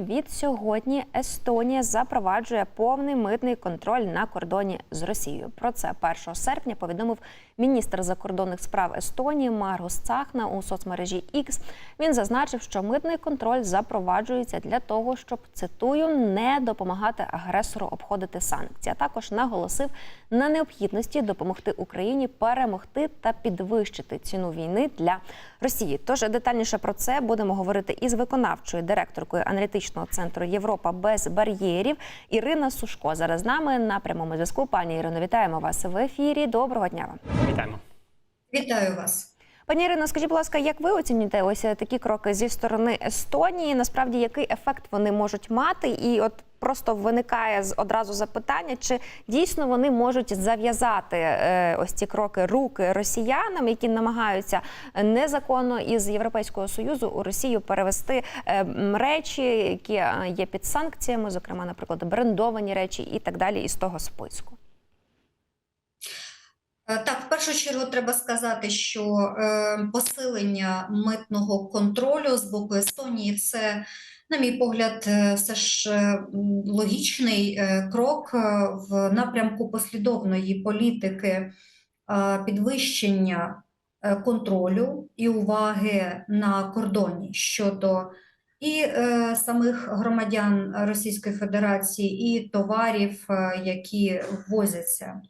Від сьогодні Естонія запроваджує повний митний контроль на кордоні з Росією. Про це 1 серпня повідомив міністр закордонних справ Естонії Маргус Цахна у соцмережі X. Він зазначив, що митний контроль запроваджується для того, щоб цитую не допомагати агресору обходити санкції. А також наголосив на необхідності допомогти Україні перемогти та підвищити ціну війни для Росії. Тож детальніше про це будемо говорити із виконавчою директоркою аналітичного центру Європа без бар'єрів Ірина Сушко. Зараз з нами на прямому зв'язку. Пані Ірино, вітаємо вас в ефірі. Доброго дня вам. Вітаємо. Вітаю вас. Пані Ірино, скажіть, будь ласка, як ви оцінюєте ось такі кроки зі сторони Естонії? Насправді, який ефект вони можуть мати? І от просто виникає одразу запитання, чи дійсно вони можуть зав'язати е, ось ці кроки руки росіянам, які намагаються незаконно із Європейського союзу у Росію перевести е, речі, які е, є під санкціями, зокрема, наприклад, брендовані речі і так далі, із того списку. Першу чергу треба сказати, що е, посилення митного контролю з боку Естонії це, на мій погляд, е, все ж е, логічний крок в напрямку послідовної політики підвищення контролю і уваги на кордоні щодо і е, самих громадян Російської Федерації, і товарів, е, які ввозяться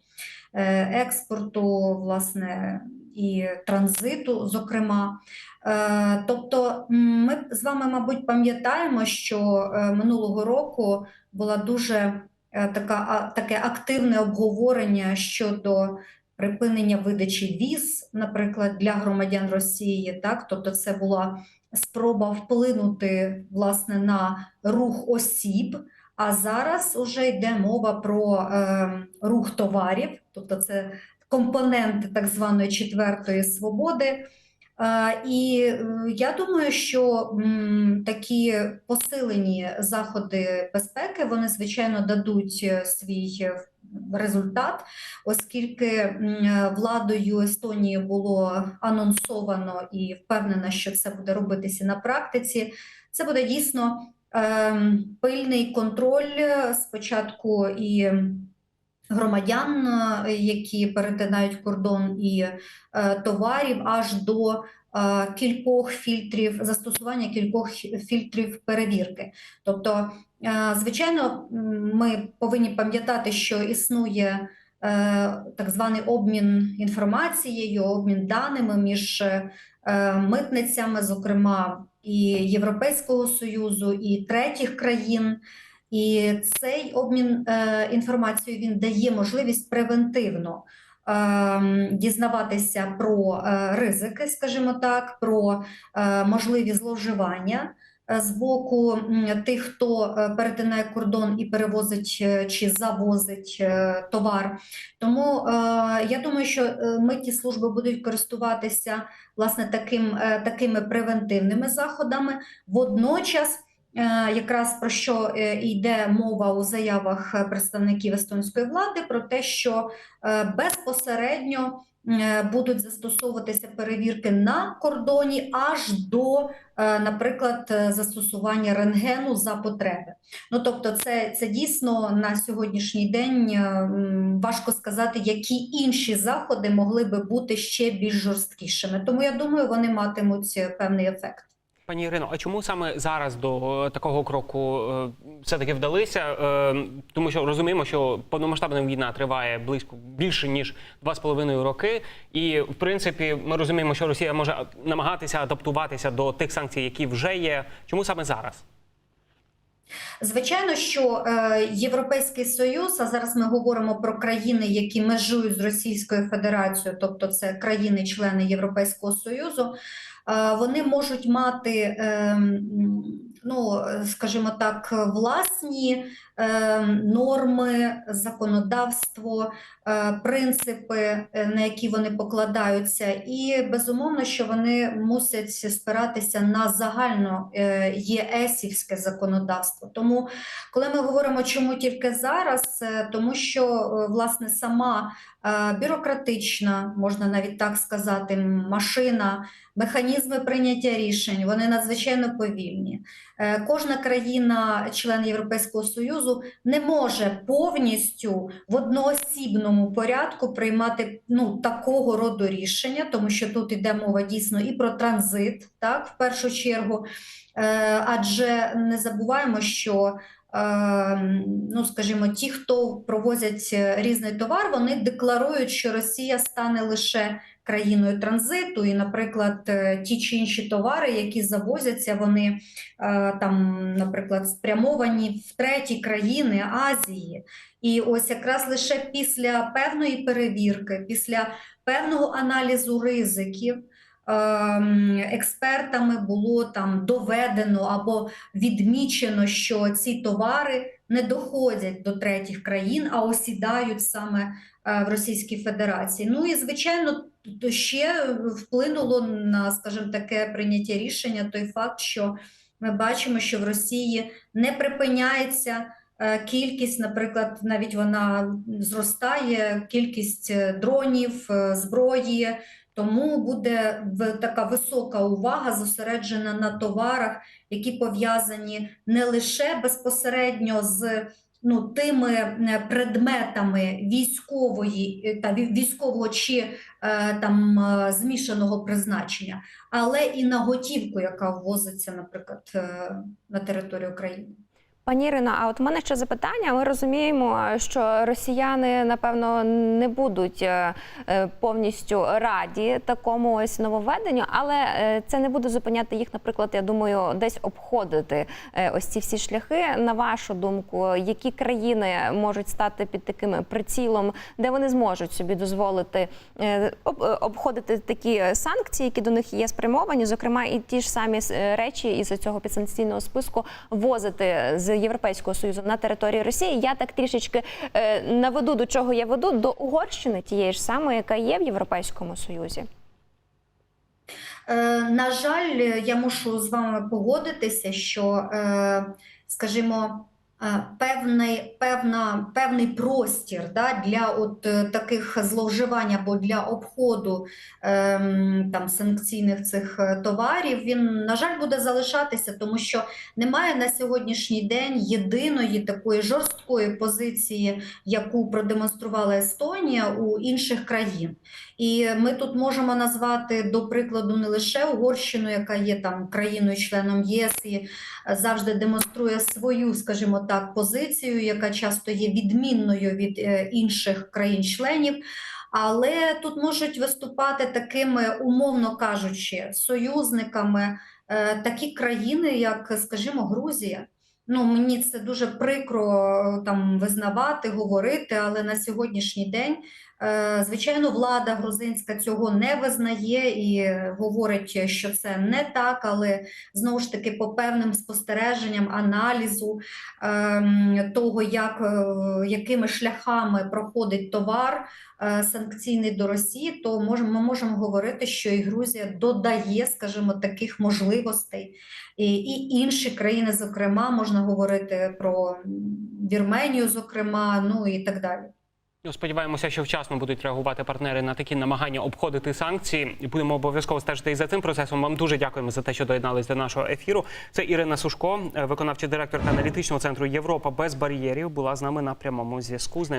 е, експорту, власне, і транзиту, зокрема. Е, Тобто, ми з вами, мабуть, пам'ятаємо, що е, минулого року була дуже така, таке активне обговорення щодо припинення видачі віз, наприклад, для громадян Росії. Так? Тобто, це була спроба вплинути власне на рух осіб. А зараз уже йде мова про е, рух товарів, тобто це компонент так званої четвертої свободи. Е, і е, я думаю, що такі посилені заходи безпеки вони звичайно дадуть е, свій результат, оскільки владою Естонії було анонсовано і впевнена, що це буде робитися на практиці. Це буде дійсно ем, пильний контроль е, спочатку і громадян, е, які перетинають кордон, і е, товарів, аж до е, кількох фільтрів, застосування кількох фільтрів перевірки. Тобто, е, звичайно, ми повинні пам'ятати, що існує е, так званий обмін інформацією, обмін даними між е, митницями, зокрема і Європейського Союзу, і третіх країн. І цей обмін е, інформацією він дає можливість превентивно дізнаватися про е, ризики, скажімо так, про е, можливі зловживання е, з боку тих, хто перетинає кордон і перевозить чи завозить товар. Тому я думаю, що митні служби будуть користуватися власне таким, такими превентивними заходами. Водночас. Е, Якраз про що е, йде мова у заявах представників естонської влади, про те, що е, безпосередньо будуть застосовуватися перевірки на кордоні аж до, наприклад, застосування рентгену за потреби. Ну тобто, це, це дійсно на сьогоднішній день важко сказати, які інші заходи могли би бути ще більш жорсткішими. Тому я думаю, вони матимуть певний ефект. Пані Ірино, а чому саме зараз до е, такого кроку е, все-таки вдалися? Е, Тому що розуміємо, що повномасштабна війна триває близько більше ніж два з половиною роки, і в принципі ми розуміємо, що Росія може намагатися адаптуватися до тих санкцій, які вже є. Чому саме зараз? Звичайно, що Європейський Союз, а зараз ми говоримо про країни, які межують з Російською Федерацією, тобто це країни-члени Європейського Союзу, вони можуть мати, е, ну, скажімо так, власні е, норми, законодавство, е, принципи, е, на які вони покладаються, і безумовно, що вони мусять спиратися на загально е, єесівське законодавство. Тому, коли ми говоримо, чому тільки зараз, е, тому що е, власне сама е, бюрократична, можна навіть так сказати, машина, механізми прийняття рішень вони надзвичайно повільні. Е, Кожна країна, член Європейського Союзу, не може повністю в одноосібному порядку приймати ну, такого роду рішення, тому що тут йде мова дійсно і про транзит, так, в першу чергу. Е, Адже не забуваємо, що е, ну, скажімо, ті, хто провозять різний товар, вони декларують, що Росія стане лише країною транзиту, і, наприклад, е, ті чи інші товари, які завозяться, вони там, наприклад, спрямовані в треті країни Азії. І ось якраз лише після певної перевірки, після певного аналізу ризиків. Ем, Експертами було там доведено або відмічено, що ці товари не доходять до третіх країн, а осідають саме е, в Російській Федерації. Ну і звичайно, ще вплинуло на, скажімо, таке прийняття рішення той факт, що ми бачимо, що в Росії не припиняється е, кількість, наприклад, навіть вона зростає, кількість е, дронів, зброї. Тому буде така висока увага зосереджена на товарах, які пов'язані не лише безпосередньо з ну, тими е, предметами військової е, та військового чи е, там змішаного призначення, але і на готівку, яка ввозиться, наприклад, на територію України. Пані Ірино, а от у мене ще запитання. Ми розуміємо, що росіяни напевно не будуть е, е, повністю раді такому ось нововведенню, але е, це не буде зупиняти їх, наприклад, я думаю, десь обходити ось ці всі шляхи. На вашу думку, які країни можуть стати під таким прицілом, де вони зможуть собі дозволити об- обходити такі санкції, які до них є спрямовані, зокрема і ті ж самі речі із цього підсанкційного списку возити з Європейського союзу на території Росії. Я так трішечки е, наведу до чого я веду до Угорщини, тієї ж самої, яка є в Європейському Союзі. Е, На жаль, я мушу з вами погодитися, що, е, скажімо, певний, певна, певний простір да, для от е, таких зловживань або для обходу ем, там, санкційних цих е, товарів, він, на жаль, буде залишатися, тому що немає на сьогоднішній день єдиної такої жорсткої позиції, яку продемонструвала Естонія у інших країн. І ми тут можемо назвати до прикладу не лише Угорщину, яка є там країною-членом ЄС і завжди демонструє свою, скажімо так, позицію, яка часто є відмінною від е, інших країн-членів. Але тут можуть виступати такими, умовно кажучи, союзниками е, такі країни, як, скажімо, Грузія. Ну, мені це дуже прикро е, там визнавати, говорити, але на сьогоднішній день Звичайно, влада грузинська цього не визнає і е, говорить, що це не так, але знову ж таки по певним спостереженням, аналізу ем, того, як, е, якими шляхами проходить товар е, санкційний до Росії, то ми можемо говорити, що і Грузія додає, скажімо, таких можливостей. І, і інші країни, зокрема, можна говорити про Вірменію, зокрема, ну і так далі. Ну, Сподіваємося, що вчасно будуть реагувати партнери на такі намагання обходити санкції. Будемо обов'язково стежити і за цим процесом. Вам дуже дякуємо за те, що доєднались до нашого ефіру. Це Ірина Сушко, е, виконавча директорка аналітичного центру Європа без бар'єрів, була з нами на прямому зв'язку. З нею